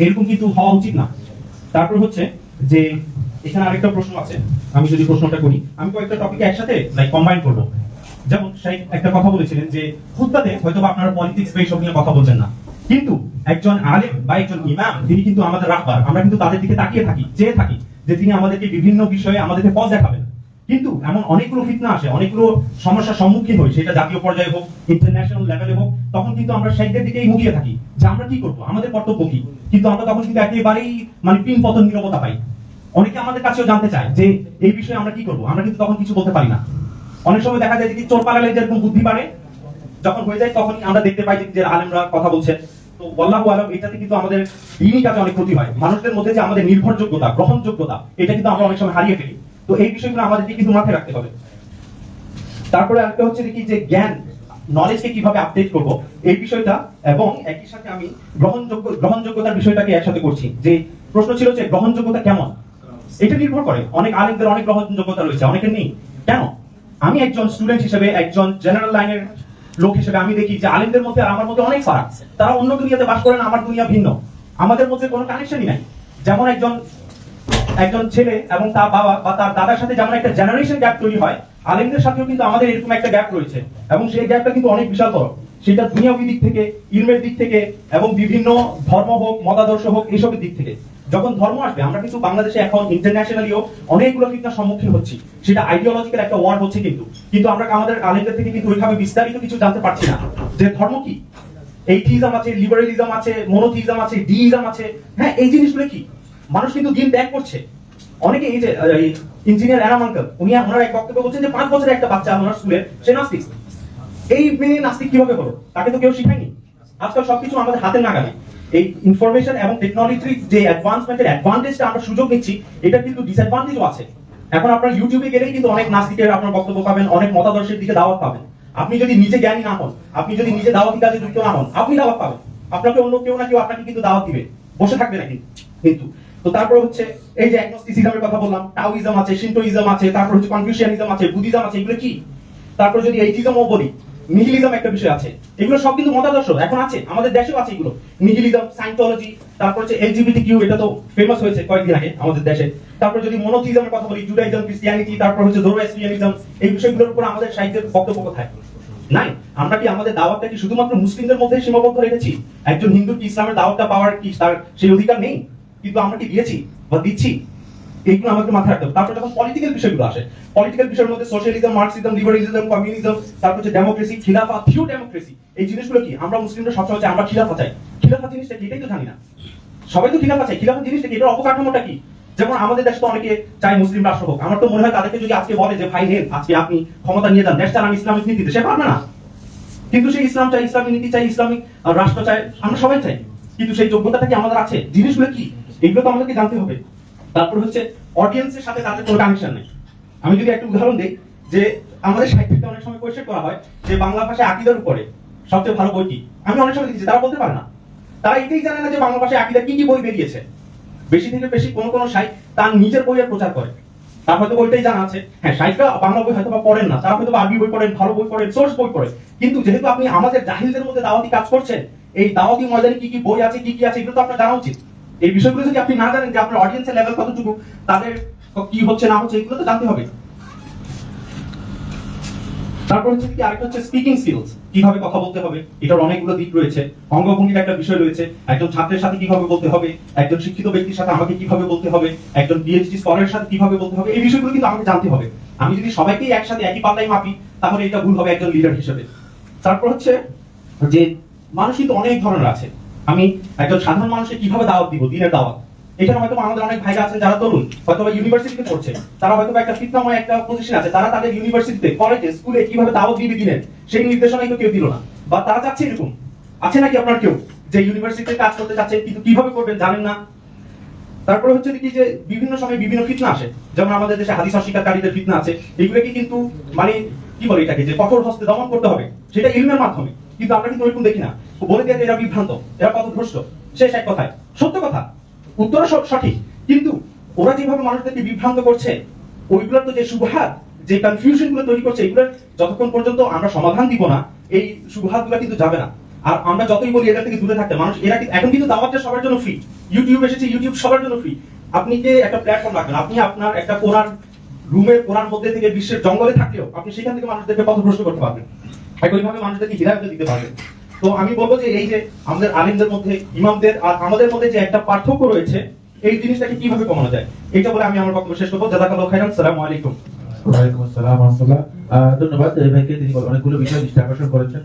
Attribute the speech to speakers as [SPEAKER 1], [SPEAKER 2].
[SPEAKER 1] এরকম কিন্তু হওয়া উচিত না। তারপর হচ্ছে যে, এখানে আরেকটা প্রশ্ন আছে। আমি যদি প্রশ্নটা করি, আমি কয়েকটা টপিক একসাথে লাইক কম্বাইন করব। যেমন সেই একটা কথা বলেছিলেন যে খুদ্বাতে হয়তো আপনারা পলিটিক্স বা এইসব নিয়ে কথা বলছেন না। কিন্তু একজন আলেম বা একজন ইমাম, তিনি কিন্তু আমাদের রাখবার। আমরা কিন্তু তাদের দিকে তাকিয়ে থাকি, চেয়ে থাকি যে তিনি আমাদেরকে বিভিন্ন বিষয়ে আমাদেরকে পথ দেখাবেন। কিন্তু এমন অনেকগুলো ফিতনা আসে, অনেকগুলো সমস্যার সম্মুখীন হই, সেটা জাতীয় পর্যায়ে হোক ইন্টারন্যাশনাল লেভেলে হোক, তখন কিন্তু আমরা সেইদের দিকেই মুখিয়ে থাকি যে আমরা কি করব, আমাদের কর্তব্য কি? কিন্তু আমরা তখন কিন্তু একেবারেই মানে পিন পতন নিরবতা পাই। অনেকে আমাদের কাছেও জানতে চায় যে এই বিষয়ে আমরা কি করব, আমরা কিন্তু তখন কিছু বলতে পারি না। অনেক সময় দেখা যায় যে চোর পালালে যেরকম বুদ্ধি বাড়ে, যখন হয়ে যায় তখন আমরা দেখতে পাই যে আলেমরা কথা বলছেন তো বল্লাহ আলম, এটাতে কিন্তু আমাদের দিনই কাজে অনেক ক্ষতি হয়। মানুষদের মধ্যে যে আমাদের নির্ভরযোগ্যতা, গ্রহণযোগ্যতা, এটা কিন্তু আমরা অনেক সময় হারিয়ে ফেলি। তো এই বিষয়গুলো আমাদেরকে কিন্তু মাথায় রাখতে হবে। তারপরে আরেকটা হচ্ছে কি যে জ্ঞান নলেজকে কীভাবে আপডেট করব, এই বিষয়টা এবং একই সাথে আমি গ্রহণযোগ্য, গ্রহণযোগ্যতার বিষয়টাকে একসাথে করছি। যে প্রশ্ন ছিল যে গ্রহণযোগ্যতা কেমন? এটা নির্ভর করে। অনেক আলেমদের অনেক গ্রহণযোগ্যতা রয়েছে, অনেকের নেই। কেন? আমি একজন স্টুডেন্ট হিসেবে, একজন জেনারেল লাইনের লোক হিসেবে আমি দেখি যে আলেমদের মধ্যে আমার মধ্যে অনেক ফারাক। তারা অন্য দুনিয়াতে বাস করেন আমার দুনিয়া ভিন্ন। আমাদের মধ্যে কোনো কানেকশনই নাই। যেমন একজন একজন ছেলে এবং তার বাবা বা তার দাদার সাথে যেমন একটা জেনারেশন গ্যাপ তৈরি হয়, আলেমদের সাথেও কিন্তু আমাদের এরকম একটা গ্যাপ রয়েছে। এবং সেই গ্যাপটা কিন্তু অনেক বিশালতর সেটা দুনিয়াবী দিক থেকে, ইলমের দিক থেকে এবং বিভিন্ন ধর্ম হোক, মতাদর্শ হোক, এইসবের দিক থেকে। যখন ধর্ম আসবে, আমরা কিন্তু বাংলাদেশে এখন ইন্টারন্যাশনালিও অনেকগুলো ফিতনার সম্মুখীন হচ্ছি। সেটা আইডিওলজিক্যাল একটা ওয়ার হচ্ছে কিন্তু। কিন্তু আমরা আমাদের আলেমদের থেকে কিন্তু ওইভাবে বিস্তারিত কিছু জানতে পারছি না। যে ধর্ম কি? এইথিজম আছে লিবারেলিজম আছে মনোথিজম আছে ডিইজম আছে। হ্যাঁ এই জিনিসগুলো কি? মানুষ কিন্তু দিন ত্যাগ করছে। অনেকে এই যে ইঞ্জিনিয়ার অ্যারাম আঙ্কেল উনি ওনার এক বক্তব্য বলছেন যে পাঁচ বছরের একটা বাচ্চা ওনার স্কুলে সে নাস্তিক। এই মেয়ে নাস্তিক কীভাবে হলো? তাকে তো কেউ শিখায়নি। আজকাল সবকিছু আমাদের হাতে নাগালে। এই ইনফরমেশন এবং টেকনোলজির যে অ্যাডভান্সমেন্টের অ্যাডভান্টেজটা আমরা সুযোগ নিচ্ছি, এটা কিন্তু ডিসঅ্যাডভান্টেজও আছে। এখন আপনার ইউটিউবে গেলেই কিন্তু অনেক নাস্তিকের আপনার বক্তব্য পাবেন, অনেক মতাদর্শের দিকে দাওয়াত পাবেন। আপনি যদি নিজে জ্ঞানী না হন, আপনি যদি নিজে দাওয়াতি কাজে যুক্ত না হন, আপনি দাওয়াত পাবেন। আপনাকে অন্য কেউ না কেউ আপনাকে কিন্তু দাওয়াত দিবে। বসে থাকবে না কিন্তু তো তারপর হচ্ছে এই যে কথা বললাম আছে শিন্টোইজম আছে, তারপর হচ্ছে কনফিউশিয়ানিজম আছে বুদ্ধিজম আছে, এগুলো কি? তারপর যদি এইটিজমও বলি নিহিলিজম একটা বিষয় আছে। এগুলো সব কিন্তু মতাদর্শ, এখন আছে, আমাদের দেশেও আছে এগুলো। নিহিলিজম সাইন্টোলজি তারপর হচ্ছে এলজিবিটি কিউ এটা তো ফেমাস হয়েছে কয়েকদিন আগে আমাদের দেশে। তারপর যদি মনোথিজমের কথা বলি জুডাইজম ক্রিস্টিয়ানিটি তারপর হচ্ছে এই বিষয়গুলোর উপর আমাদের সাহিত্যের বক্তব্য কোথায়? নাই। আমরা কি আমাদের দাওয়াতটা কি শুধুমাত্র মুসলিমদের মধ্যে সীমাবদ্ধ রেখেছি? একজন হিন্দু কি ইসলামের দাওয়াতটা পাওয়ার কি তার সেই অধিকার নেই? কিন্তু আমরা কি দিয়েছি বা দিচ্ছি? এইগুলো আমাদের মাথায় রাখতে হবে। তারপর যখন পলিটিক্যাল বিষয়গুলো আসে পলিটিক্যাল বিষয়ের মধ্যে সোশ্যালিজম মার্কসিজম লিবারালিজম কমিউনিজম তারপর হচ্ছে ডেমোক্রেসি খিলাফা থিও ডেমোক্রেসি এই জিনিসগুলো কি? আমরা মুসলিমরা সবসময় চাই আমরা খিলাফা চাই। খিলাফা জিনিসটা কি? এটাই তো জানি না। সবাই তো খিলাফা চাই খিলাফা জিনিসটা কি? এটার অবকাঠামোটা কি? যেমন আমাদের দেশে তো অনেকে চাই মুসলিম রাষ্ট্র হোক আমার তো মনে হয় তাদেরকে যদি আজকে বলে যে, ভাই, নেন, আজকে আপনি ক্ষমতা নিয়ে যান দেশ চালান ইসলামিক নীতিতে, সে পারবে না। কিন্তু সেই ইসলাম চাই ইসলামিক নীতি চাই ইসলামিক রাষ্ট্র চাই আমরা সবাই চাই। কিন্তু সেই যোগ্যতাটা কি আমাদের আছে। জিনিসগুলো কি? এগুলো তো আমাদেরকে জানতে হবে। তারপর হচ্ছে অডিয়েন্সের সাথে তাদের কোনো কানেকশন নেই। আমি যদি একটা উদাহরণ দিই, যে আমাদের সাহিত্যে অনেক সময় কোয়েশ্চেন করা হয় যে বাংলা ভাষায় আকিদার উপরে সবচেয়ে ভালো বই কি? আমি অনেক সময় দেখেছি তারা বলতে পারে না। তারা এটাই জানে না যে বাংলা ভাষায় আকিদার কি কি বই বেরিয়েছে। বেশি থেকে বেশি কোন কোন সাহিত্য তার নিজের বইয়ের প্রচার করে। তার হয়তো বইটাই জানা আছে। হ্যাঁ সাহিত্য বাংলা বই হয়তো বা পড়েন না, তারা হয়তো আরবি বই পড়েন, ভালো বই পড়েন সোর্স বই পড়ে কিন্তু যেহেতু আপনি আমাদের জাহিলদের মধ্যে দাওয়াতি কাজ করছেন, এই দাওয়াতি ময়দানে কি কি বই আছে, কি কি আছে, এগুলো তো আপনার জানা উচিত। এই বিষয়গুলো যদি আপনি না জানেন যে আপনার অডিয়েন্সের লেভেল কতটুকু, তাদের কি হচ্ছে, না হচ্ছে, এগুলো তো জানতে হবে। তারপর হচ্ছে কি, আরেকটা হচ্ছে স্পিকিং স্কিলস কীভাবে কথা বলতে হবে, এটার অনেকগুলো দিক রয়েছে। অঙ্গভঙ্গির একটা বিষয় রয়েছে, একজন ছাত্রের সাথে কীভাবে বলতে হবে, একজন শিক্ষিত ব্যক্তির সাথে আমাকে কীভাবে বলতে হবে, একজন পিএইচডি স্কলারের সাথে কীভাবে বলতে হবে, এই বিষয়গুলো কিন্তু আমাকে জানতে হবে। আমি যদি সবাইকেই একসাথে একই পাল্লায় মাপি, তাহলে এটা ভুল হবে একজন লিডার হিসেবে। তারপর হচ্ছে যে মানুষ কিন্তু অনেক ধরনের আছে। আমি একজন সাধারণ মানুষকে কীভাবে দাওয়াত দিব দিনের দাওয়াত? এখানে হয়তো আমাদের অনেক ভাইরা আছেন যারা তরুণ, হয়তো ইউনিভার্সিটিতে পড়ছে, তারা হয়তো একটা ফিতনাময় একটা পজিশন আছে, তারা তাদের ইউনিভার্সিটিতে কলেজে স্কুলে কীভাবে দাওয়াত দিবে দিনের সেই নির্দেশনাই তো কেউ দিল না। বা তারা চাচ্ছে এরকম? আছে নাকি আপনার কেউ যে ইউনিভার্সিটিতে কাজ করতে চাচ্ছেন কিন্তু কীভাবে করবেন জানেন না? তারপরে হচ্ছে কি যে বিভিন্ন সময় বিভিন্ন ফিতনা আসে। যেমন আমাদের দেশে হাদিস অস্বীকারীদের ফিতনা আছে। এগুলোকে কিন্তু মানে কি বলে এটাকে? যে কঠোর হস্তে দমন করতে হবে। সেটা ইলমের মাধ্যমে। কিন্তু আমরা কিন্তু ওইরকম দেখি না। বলে দিয়ে এরা বিভ্রান্ত, এরা পথভ্রষ্ট শেষ এক কথায়। সত্য কথা উত্তর সঠিক। কিন্তু ওরা যেভাবে মানুষদেরকে বিভ্রান্ত করছে, ওইগুলোর তো যে সুবহাত যে কনফিউশনগুলো তৈরি করছে, এগুলোর যতক্ষণ পর্যন্ত আমরা সমাধান দিব না, এই সুবহাতগুলো কিন্তু যাবে না। আর আমরা যতই বলি এটা থেকে দূরে থাকতে, মানুষ, এরা এখন কিন্তু দাওয়াতটা সবার জন্য ফ্রি ইউটিউব এসেছে ইউটিউব সবার জন্য ফ্রি আপনি যে একটা প্ল্যাটফর্ম রাখবেন, আপনি আপনার একটা কোনার রুমের কোনার মধ্যে থেকে বিশ্বের জঙ্গলে থাকলেও আপনি সেখান থেকে মানুষদেরকে পথভ্রষ্ট করতে পারবেন। একইভাবে মানুষদেরকে হৃদায়ত দিতে পারবেন তো আমি বলব যে এই যে আমাদের আলিমদের মধ্যে, ইমামদের, আর আমাদের মধ্যে যে একটা পার্থক্য রয়েছে, এই জিনিসটাকে কীভাবে কমানো যায়? এটা বলে আমি আমার বক্তব্য শেষ করব। জাজাকাল্লাহ খাইরান সালাম আলাইকুম।
[SPEAKER 2] ওয়ালাইকুম আসসালাম আহ, ধন্যবাদ। ভাইকে তিনি অনেকগুলো বিষয় আকর্ষণ করেছেন।